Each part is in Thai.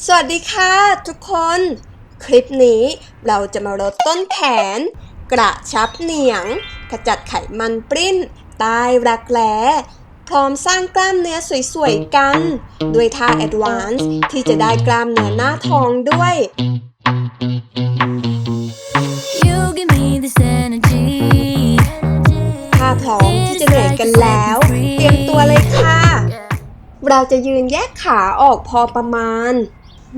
สวัสดีค่ะทุกคน คลิปนี้เราจะมาลดต้นแขน กระชับเหนียง ขจัดไขมันปริ้น ใต้รักแร้พร้อมสร้างกล้ามเนื้อสวยๆกัน ด้วยท่าแอดวานซ์ที่จะได้กล้ามเนื้อหน้าท้องด้วย You give me this energy. ถ้าพร้อมที่จะเหนื่อยกันแล้ว เตรียมตัวเลยค่ะ เราจะยืนแยกขาออกพอประมาณ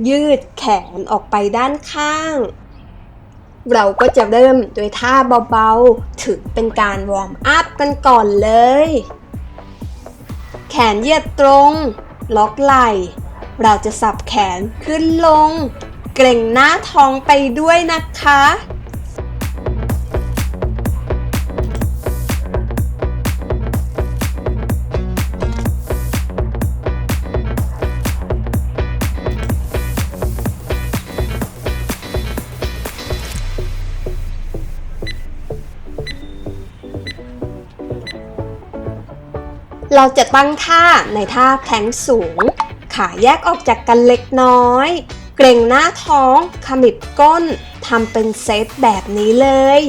ยืดแขนออกไปด้านข้าง เราก็จะเริ่มโดยท่าเบาๆ ถือเป็นการวอร์มอัพกันก่อนเลย แขนเหยียดตรง ล็อกไหล่ เราจะสับแขนขึ้นลง เกร็งหน้าท้องไปด้วยนะคะ เราจะตั้งท่าในท่าแพลงสูง ขาแยกออกจากกันเล็กน้อย เกรงหน้าท้อง ขมิบก้น ทำเป็นเซตแบบนี้เลย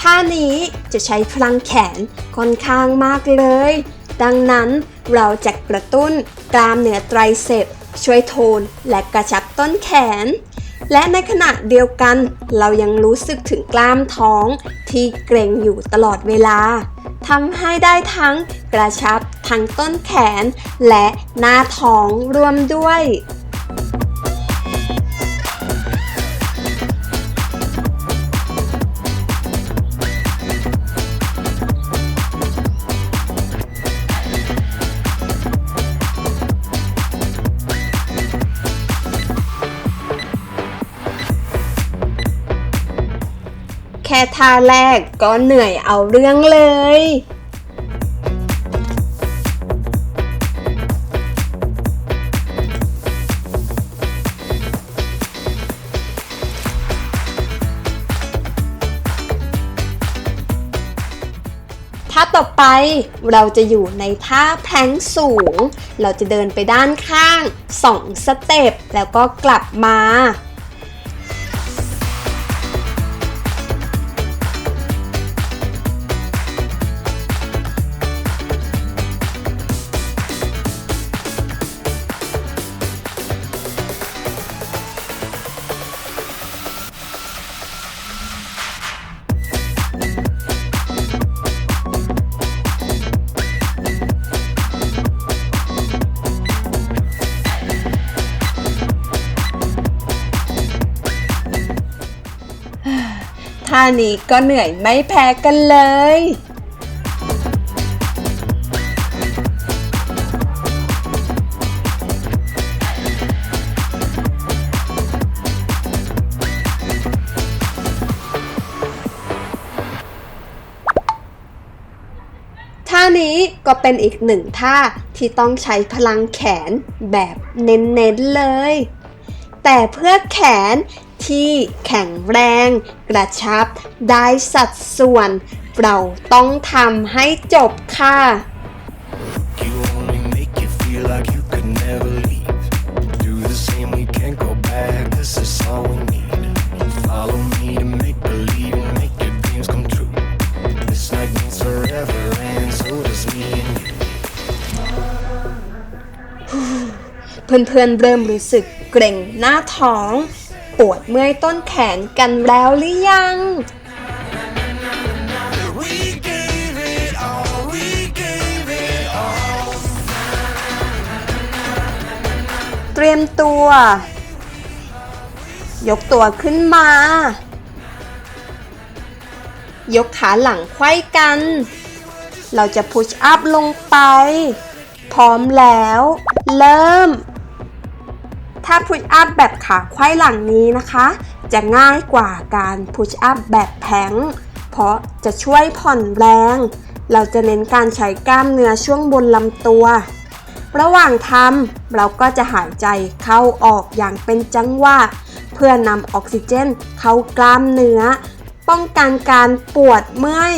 ท่านี้จะใช้พลังแขนค่อนข้างมากเลย ดังนั้นเราจะกระตุ้นกล้ามเนื้อไตรเสพช่วยโทนและกระชับต้นแขน และในขณะเดียวกัน เรายังรู้สึกถึงกล้ามท้องที่เกร็งอยู่ตลอดเวลาทำให้ได้ทั้งกระชับทั้งต้นแขน และหน้าท้องรวมด้วย แค่ท่าแรกก็เหนื่อยเอาเรื่องเลย ท่าต่อไปเราจะอยู่ในท่าแพลงสูง เราจะเดินไปด้านข้าง 2 สเต็ปแล้วก็กลับมา ท่านี้ก็เหนื่อยไม่แพ้กันเลย ท่านี้ก็เป็นอีกหนึ่งท่าที่ต้องใช้พลังแขนแบบเน้นๆเลย แต่เพื่อแขน ที่แข็งแรง กระชับ ได้สัดส่วน เราต้องทำให้จบค่ะ You only make you feel like you could never leave. Do the same, we can't go back. This is all we need. Follow me to make believe and make your dreams come true. This night means forever, and so does me and you. เพื่อนๆเริ่มรู้สึกเกร็งหน้าท้อง ปวดเมื่อยต้นแขนกันแล้วหรือยัง เตรียมตัว ยกตัวขึ้นมา ยกขาหลังไขว้กัน เราจะพุชอัพลงไป พร้อมแล้ว เริ่ม ถ้าพุชอัพแบบขาไขว้หลังนี้นะคะ จะง่ายกว่าการพุชอัพแบบแพลงเพราะจะช่วยผ่อนแรง เราจะเน้นการใช้กล้ามเนื้อช่วงบนลำตัว ระหว่างทำเราก็จะหายใจเข้าออกอย่างเป็นจังหวะเพื่อนำออกซิเจนเข้ากล้ามเนื้อ ป้องกันการปวดเมื่อย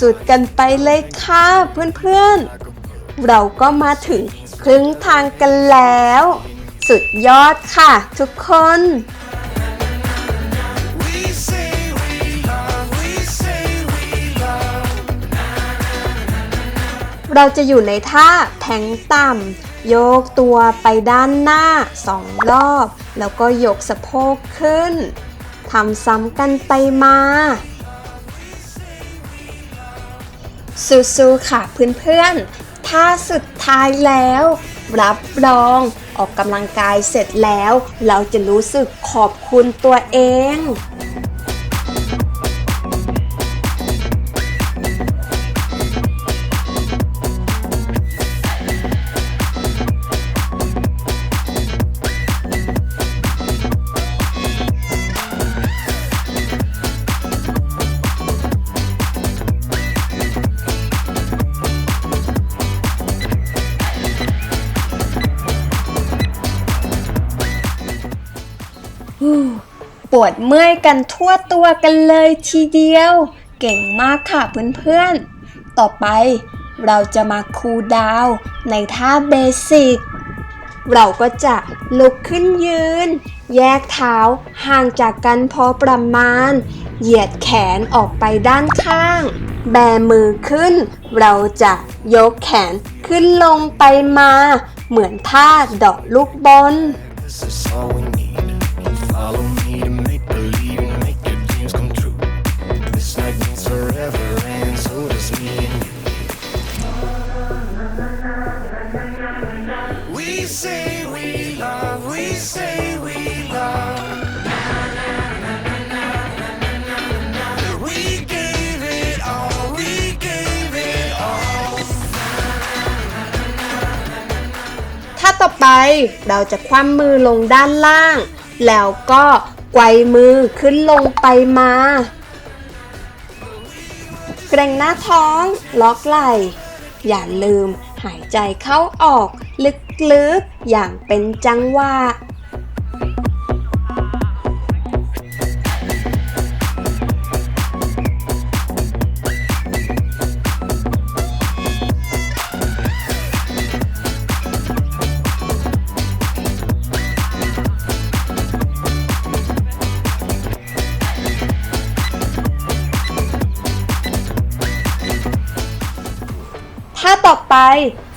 สุดๆ กันไปเลยค่ะเพื่อนๆ เราก็มาถึงครึ่งทางกันแล้ว สุดยอดค่ะทุกคนเราจะอยู่ในท่าแทงต่ำ โยกตัวไปด้านหน้าสองรอบ แล้วก็ยกสะโพกขึ้น ทำซ้ำกันไปมา สู้ๆค่ะเพื่อนๆ ถ้าสุดท้ายแล้ว รับรองออกกำลังกายเสร็จแล้ว เราจะรู้สึกขอบคุณตัวเอง วดเมื่อยกันทั่วตัวกันเลยทีเดียว เก่งมากค่ะเพื่อนๆ ต่อไปเราจะมาคูลดาวในท่าเบสิก เราก็จะลุกขึ้นยืน แยกเท้าห่างจากกันพอประมาณ เหยียดแขนออกไปด้านข้าง แบมือขึ้น เราจะยกแขนขึ้นลงไปมา เหมือนท่าดอกลูกบอล We say we love, we say we love. We gave it all, we gave it all. ถ้าต่อไปเราจะคว่ำมือลงด้านล่าง แล้วก็ไกวมือขึ้นลงไปมา เกรงหน้าท้อง ล็อกไหล่ อย่าลืม หายใจเข้าออก ลึกๆ อย่างเป็นจังหวะ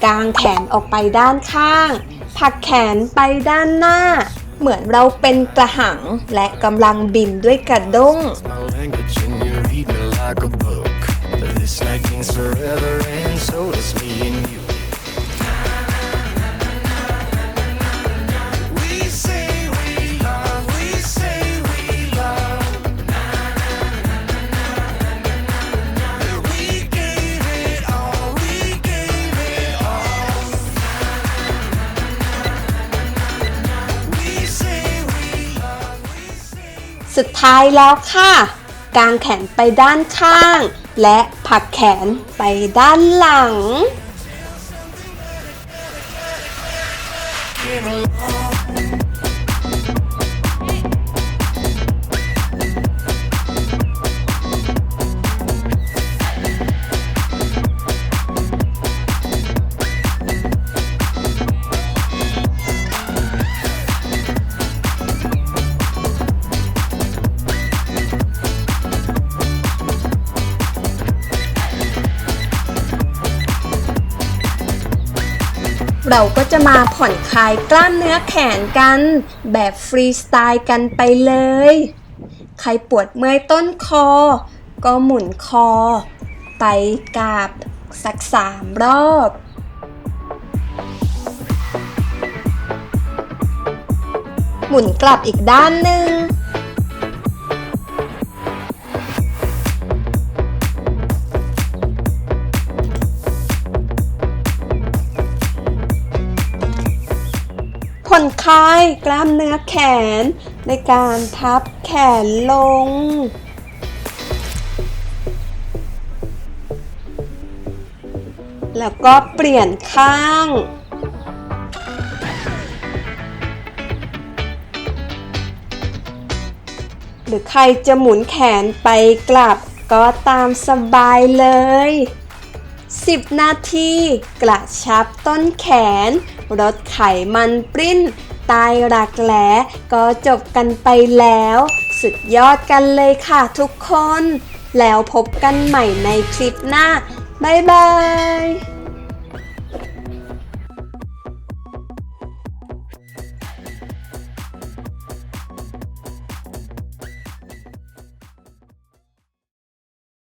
กางแขนออกไปด้านข้าง ผักแขนไปด้านหน้า เหมือนเราเป็นกระหังและกำลังบินด้วยกระด้ง my language and you read me like a book. This night means forever, and so does สุดท้ายแล้วค่ะกางแขนไปด้านข้าง และผักแขนไปด้านหลัง Came along. เราก็จะมาผ่อนคลายกล้ามเนื้อแขนกัน แบบฟรีสไตล์กันไปเลย ใครปวดเมื่อยต้นคอ ก็หมุนคอ ไปกราบสักสามรอบหมุนกลับอีกด้านหนึ่ง ผ่อนคลายกล้ามเนื้อแขน ในการทับแขนลง แล้วก็เปลี่ยนข้าง หรือใครจะหมุนแขนไปกลับก็ตามสบายเลย 10 นาทีกระชับต้นแขน ลดไขมันปริ้นตายรักแหลก็จบกันไปแล้ว สุดยอดกันเลยค่ะทุกคน แล้วพบกันใหม่ในคลิปหน้า บ๊ายบาย